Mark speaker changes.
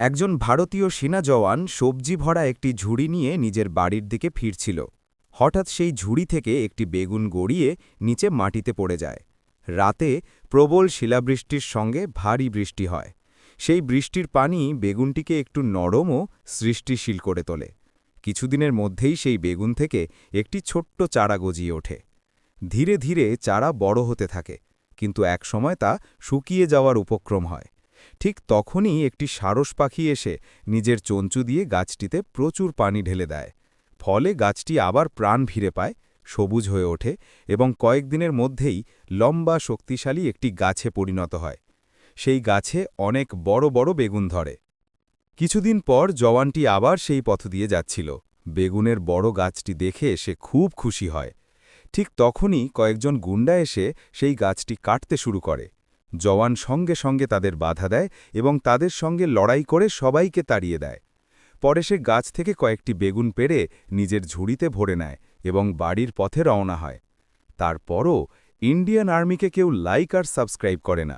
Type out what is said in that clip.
Speaker 1: একজন ভারতীয় সেনা জওয়ান সবজি ভরা একটি ঝুড়ি নিয়ে নিজের বাড়ির দিকে ফিরছিল। হঠাৎ সেই ঝুড়ি থেকে একটি বেগুন গড়িয়ে নিচে মাটিতে পড়ে যায়। রাতে প্রবল শিলাবৃষ্টির সঙ্গে ভারী বৃষ্টি হয়। সেই বৃষ্টির পানি বেগুনটিকে একটু নরম ও সৃষ্টিশীল করে তোলে। কিছুদিনের মধ্যেই সেই বেগুন থেকে একটি ছোট্ট চারা গজিয়ে ওঠে। ধীরে ধীরে চারা বড় হতে থাকে, কিন্তু একসময় তা শুকিয়ে যাওয়ার উপক্রম হয়। ঠিক তখনই একটি সারস পাখি এসে নিজের চঞ্চু দিয়ে গাছটিতে প্রচুর পানি ঢেলে দেয়। ফলে গাছটি আবার প্রাণ ফিরে পায়, সবুজ হয়ে ওঠে এবং কয়েকদিনের মধ্যেই লম্বা শক্তিশালী একটি গাছে পরিণত হয়। সেই গাছে অনেক বড় বড় বেগুন ধরে। কিছুদিন পর জওয়ানটি আবার সেই পথ দিয়ে যাচ্ছিল। বেগুনের বড় গাছটি দেখে সে খুব খুশি হয়। ঠিক তখনই কয়েকজন গুন্ডা এসে সেই গাছটি কাটতে শুরু করে। জওয়ান সঙ্গে সঙ্গে তাদের বাধা দেয় এবং তাদের সঙ্গে লড়াই করে সবাইকে তাড়িয়ে দেয়। পরে সে গাছ থেকে কয়েকটি বেগুন পেড়ে নিজের ঝুড়িতে ভরে নেয় এবং বাড়ির পথে রওনা হয়। তারপরও ইন্ডিয়ান আর্মিকে কেউ লাইক আর সাবস্ক্রাইব করে না।